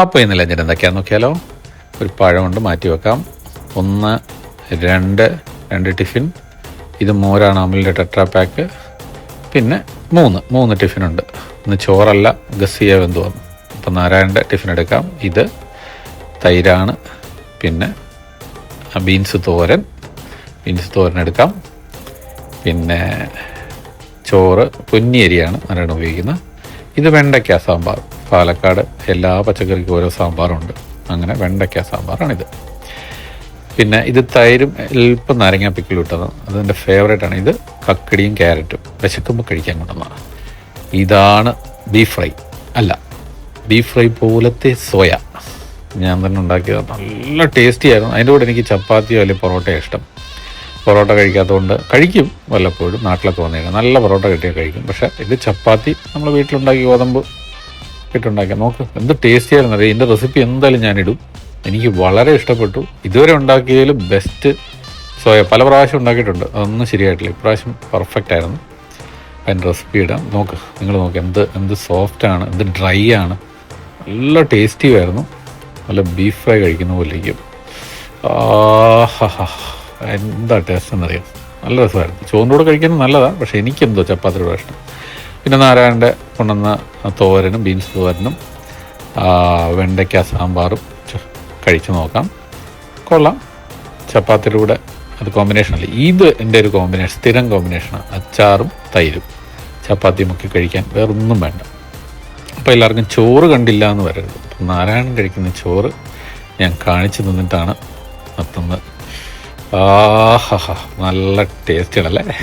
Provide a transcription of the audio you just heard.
അപ്പോൾ ഇന്ന് ലഞ്ചിന് എന്തൊക്കെയാണെന്ന് നോക്കിയാലോ? ഒരു പഴം കൊണ്ട് മാറ്റി വെക്കാം. ഒന്ന് രണ്ട് രണ്ട് ടിഫിൻ. ഇത് മോരാണ് അമലിന്റെ ടെട്രാ പാക്ക്. പിന്നെ മൂന്ന് മൂന്ന് ടിഫിനുണ്ട് ഇന്ന് ചോറല്ല ഗസിയ വെന്തു വന്നു അപ്പം നാരായണന്റെ ടിഫിൻ എടുക്കാം. ഇത് തൈരാണ്. പിന്നെ ബീൻസ് തോരൻ. ബീൻസ് തോരൻ എടുക്കാം. പിന്നെ ചോറ് പൊന്നിയരിയാണ് നാരായണ ഉപയോഗിക്കുന്നത്. ഇത് വെണ്ടയ്ക്ക സാമ്പാർ. പാലക്കാട് എല്ലാ പച്ചക്കറിക്കും ഓരോ സാമ്പാറുണ്ട്. അങ്ങനെ വെണ്ടയ്ക്ക സാമ്പാറാണിത്. പിന്നെ ഇത് തൈരും അല്പം നാരങ്ങ പിക്കിളും ഇട്ടതാണ് അതെന്റെ ആണ് ഇത് കക്കടിയും ക്യാരറ്റും. വിശക്കുമ്പോൾ കഴിക്കാൻ കൊണ്ടുവന്നതാണ് ഇതാണ് ബീഫ് ഫ്രൈ. അല്ല ബീഫ് ഫ്രൈ പോലത്തെ സോയ. ഞാൻ തന്നെ ഉണ്ടാക്കിയത്. നല്ല ടേസ്റ്റി ആയിരുന്നു. അതിന്റെ കൂടെ എനിക്ക് ചപ്പാത്തിയോ അല്ലെങ്കിൽ പൊറോട്ടയോ ഇഷ്ടം. പൊറോട്ട കഴിക്കാത്തതുകൊണ്ട് കഴിക്കും വല്ലപ്പോഴും. നാട്ടിലൊക്കെ വന്നു കഴിഞ്ഞാൽ നല്ല പൊറോട്ട കിട്ടിയാൽ കഴിക്കും. പക്ഷേ ഇത് ചപ്പാത്തി നമ്മൾ വീട്ടിലുണ്ടാക്കി ഗോതമ്പ് ഇട്ടുണ്ടാക്കിയ? നോക്ക് എന്ത് ടേസ്റ്റി ആയിരുന്നു അറിയാം? ഇതിന്റെ റെസിപ്പി എന്തായാലും ഞാനിടും. എനിക്ക് വളരെ ഇഷ്ടപ്പെട്ടു. ഇതുവരെ ഉണ്ടാക്കിയതിൽ ബെസ്റ്റ് സോയ പല പ്രാവശ്യം ഉണ്ടാക്കിയിട്ടുണ്ട്. അതൊന്നും ശരിയായിട്ടില്ല. ഇപ്രാവശ്യം പെർഫെക്റ്റ് ആയിരുന്നു. അതിന്റെ റെസിപ്പി ഇടാം. നോക്ക് നിങ്ങൾ നോക്ക് എന്ത് എന്ത് സോഫ്റ്റാണ് എന്ത് ഡ്രൈ ആണ്. നല്ല ടേസ്റ്റി ആയിരുന്നു. നല്ല ബീഫ് ഫ്രൈ കഴിക്കുന്ന പോലെ ഇരിക്കും എന്താ ടേസ്റ്റ് എന്നറിയാം നല്ല രസമായിരുന്നു. ചോറിന്റെ കൂടെ കഴിക്കുന്നത് നല്ലതാണ് പക്ഷേ എനിക്കെന്തോ ചപ്പാത്തിയുടെ ഇഷ്ടം. പിന്നെ നാരായണന്റെ കൊണ്ടുവന്ന തോരനും ബീൻസ് തോരനും വെണ്ടയ്ക്ക സാമ്പാറും കഴിച്ചു നോക്കാം. കൊള്ളാം. ചപ്പാത്തിയിലൂടെ അത് കോമ്പിനേഷൻ അല്ല? ഇത് എന്റെ ഒരു കോമ്പിനേഷൻ സ്ഥിരം കോമ്പിനേഷനാണ് അച്ചാറും തൈരും. ചപ്പാത്തി മുക്കി കഴിക്കാൻ വേറൊന്നും വേണ്ട. അപ്പോൾ എല്ലാവർക്കും ചോറ് കണ്ടില്ല എന്ന് വരരുത്. നാരായണൻ കഴിക്കുന്ന ചോറ് ഞാൻ കാണിച്ചു തന്നിട്ടാണ് നിർത്തുന്നത് ആഹാ നല്ല ടേസ്റ്റുകളല്ലേ